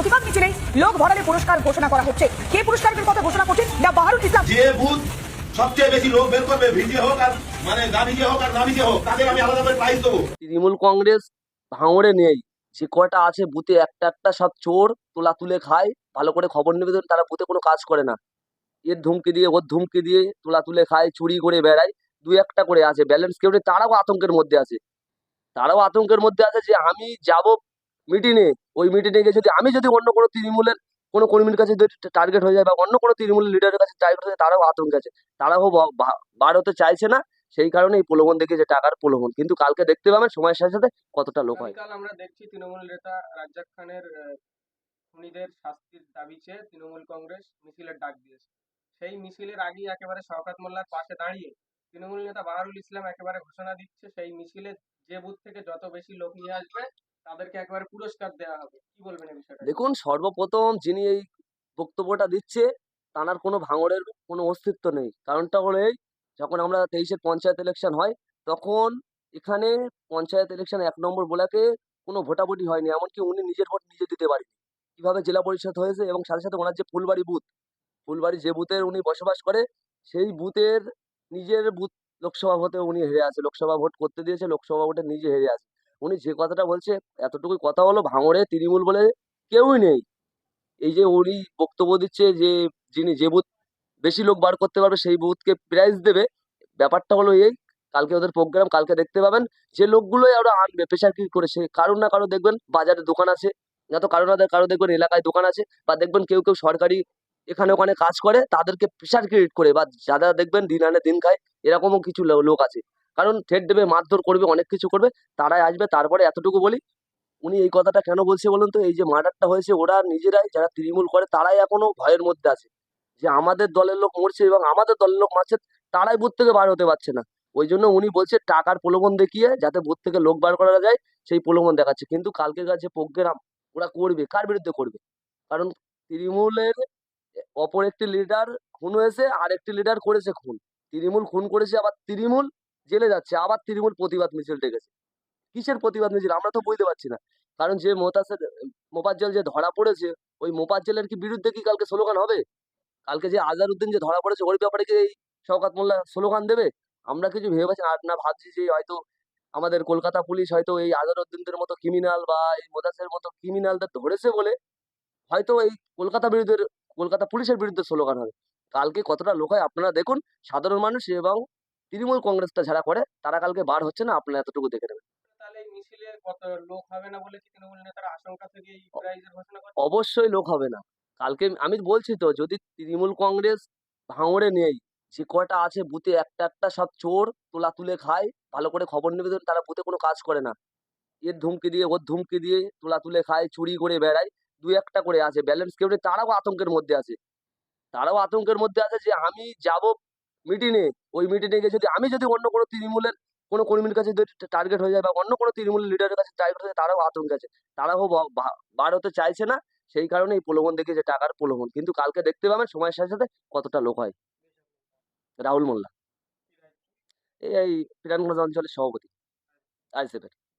প্রতিবাদ মিছিলে লোক ভরালে পুরস্কার ঘোষণা করা হচ্ছে। কে পুরস্কারের কথা ঘোষণা করছেন? না বাহারুল ইসলাম। যে বুথ সবচেয়ে বেশি লোক বের করবে ভিজে হোক আর মানে গাভিজে হোক আর নামিজে হোক তাদের আমি আলাদা করে প্রাইজ দেবো। তৃণমূল কংগ্রেস ভাঙড়ে নেই। যে কয়টা আছে বুথে একটা একটা সব চোর তোলা তুলে খায় ভালো করে খবর নেবে তো তারা বুথে কোনো কাজ করে না। এর ধুমকি দিয়ে ওর ধুমকি দিয়ে তোলা তুলে খায় চুরি করে বেড়ায় দু একটা করে আছে। ব্যালেন্স কেউ নেই, তারাও আতঙ্কের মধ্যে আছে। তারাও আতঙ্কের মধ্যে আছে যে আমি যাব মিটিংয়ে ওই মিটিংয়ে গিয়ে যদি আমি যদি অন্য কোনো তৃণমূলের কোনো কর্মীর কাছে যদি টার্গেট হয়ে যায় বা অন্য কোনো তৃণমূলের লিডারের কাছে টার্গেট হয়ে যায়, তারাও আতঙ্কে আছে। তারাও বার হতে চাইছে না, সেই কারণে এই প্রলোভন দেখে যে টাকার প্রলোভন। কিন্তু কালকে দেখতে পাবেন সময়ের সাথে সাথে কতটা লোক হয়। আগামীকাল আমরা দেখছি তৃণমূল নেতা রাজ্জাক খানের খুনিদের শাস্তির দাবি চেয়ে তৃণমূল কংগ্রেস মিছিলের ডাক দিয়েছে। সেই মিছিলের আগেই একেবারে শওকত মোল্লার পাশে দাঁড়িয়ে তৃণমূল নেতা বাহারুল ইসলাম একেবারে ঘোষণা দিচ্ছে, সেই মিছিলে যে বুথ থেকে যত বেশি লোক নিয়ে আসবে তাদেরকে একেবারে পুরস্কার দেওয়া হবে। কি বলবেন এই বিষয়টা? দেখুন, সর্বপ্রথম যিনি এই বক্তব্যটা দিচ্ছে তানার কোনো ভাঙড়ের কোনো অস্তিত্ব নেই। কারণটা হলো এই, যখন আমরা তেইশের পঞ্চায়েত ইলেকশন হয়, তখন এখানে পঞ্চায়েত ইলেকশন এক নম্বর ব্লকে কোনো ভোটাভুটি হয়নি। এমনকি উনি নিজের ভোট নিজে দিতে পারেনি। কীভাবে জেলা পরিষদ হয়েছে এবং সাথে সাথে ওনার যে ফুলবাড়ি বুথ, ফুলবাড়ি যে বুথের উনি বসবাস করে, সেই বুথের নিজের বুথ লোকসভা ভোটে উনি হেরে আছে। লোকসভা ভোট করতে দিয়েছে, লোকসভা ভোটে নিজে হেরে আছে। উনি যে কথাটা বলছে এতটুকু কথা হলো, ভাঙড়ে তৃণমূল বলে কেউই নেই। এই যে উনি বক্তব্য দিচ্ছে যে, যিনি যে বুথ বেশি লোক বার করতে পারবে, সেই বুথকে প্রাইজ দেবে, ব্যাপারটা হলো এই, কালকে ওদের প্রোগ্রাম, কালকে দেখতে পাবেন, যে লোকগুলোই ওরা আনবে প্রেশার ক্রিয়েট করে সে কারোর না কারও দেখবেন বাজারে দোকান আছে, না তো কারও না কারও দেখবেন এলাকায় দোকান আছে, বা দেখবেন কেউ কেউ সরকারি এখানে ওখানে কাজ করে, তাদেরকে প্রেশার ক্রিয়েট করে, বা যারা দেখবেন দিন আনে দিন খায়, এরকমও কিছু লোক আছে। কারণ ঠেট দেবে, মারধর করবে, অনেক কিছু করবে, তারাই আসবে, তারপরে এতটুকু বলি, উনি এই কথাটা কেন বলছে বলুন তো? এই যে মার্ডারটা হয়েছে, ওরা নিজেরাই যারা তৃণমূল করে, তারাই এখনও ভয়ের মধ্যে আছে। যে আমাদের দলের লোক মরছে এবং আমাদের দলের লোক মারছে, তারাই বুথ থেকে বার হতে পারছে না। ওই জন্য উনি বলছে, টাকার প্রলোভন দেখিয়ে যাতে বুথ থেকে লোক বার করা যায়, সেই প্রলোভন দেখাচ্ছে। কিন্তু কালকের কাছে প্রোগ্রাম ওরা করবে, কার বিরুদ্ধে করবে? কারণ তৃণমূলের অপর একটি লিডার খুন হয়েছে আর একটি লিডার করেছে খুন। তৃণমূল খুন করেছে, আবার তৃণমূল জেলে যাচ্ছে, আবার তৃণমূল প্রতিবাদ মিছিল ডেকেছে। কিসের প্রতিবাদ মিছিল? আমরা তো বুঝতে পারছি না। কারণ যে মোতাসের মোপাজ্জেল যে ধরা পড়েছে, ওই মোপাজ্জেলের কি বিরুদ্ধে কি কালকে স্লোগান হবে? কালকে যে আজারউদ্দিন যে ধরা পড়েছে, ওর ব্যাপারে কি এই শওকাত মোল্লা স্লোগান দেবে? আমরা কিছু ভেবে পাচ্ছি আর না ভাবছি যে হয়তো আমাদের কলকাতা পুলিশ হয়তো এই আজারউদ্দিনদের মতো ক্রিমিনাল বা এই মোদাসের মতো ক্রিমিনালদের ধরেছে বলে হয়তো এই কলকাতা বিরুদ্ধে কলকাতা পুলিশের বিরুদ্ধে স্লোগান হবে। কালকে কতটা লোক হয় আপনারা দেখুন, সাধারণ মানুষ এবং তৃণমূল কংগ্রেসটা যারা করে তারা কালকে বার হচ্ছে না আপনারা এতটুকু দেখে নেবেন। অবশ্যই লোক হবে না। কালকে আমি বলছি তো যদি তৃণমূল কংগ্রেস ভাঙড়ে নেই যে কয়টা আছে বুথে একটা একটা সব চোর তোলা তুলে খায় ভালো করে খবর নেবে তারা বুথে কোনো কাজ করে না। এর ধুমকি দিয়ে ওর ধুমকি দিয়ে তোলা তুলে খায় চুরি করে বেড়ায় দু একটা করে আছে ব্যালেন্স কেউ তারাও আতঙ্কের মধ্যে আছে। তারাও আতঙ্কের মধ্যে আছে যে আমি যাব মিটিংয়ে ওই মিটিংয়ে গিয়ে যদি, আমি যদি অন্য কোনো তৃণমূলের, কোনো কর্মীর কাছে যদি টার্গেট হয়ে যায় বা অন্য কোনো তৃণমূলের লিডারের কাছে টার্গেট হয়ে তারাও আতঙ্কে আছে। তারাও বার হতে চাইছে না, সেই কারণে এই প্রলোভন দেখে যে টাকার প্রলোভন। কিন্তু কালকে দেখতে পাবেন, সময়ের সাথে সাথে কতটা লোক হয়। রাহুল মোল্লা। এই পিরানগঞ্জ অঞ্চলের সভাপতি আইসেফের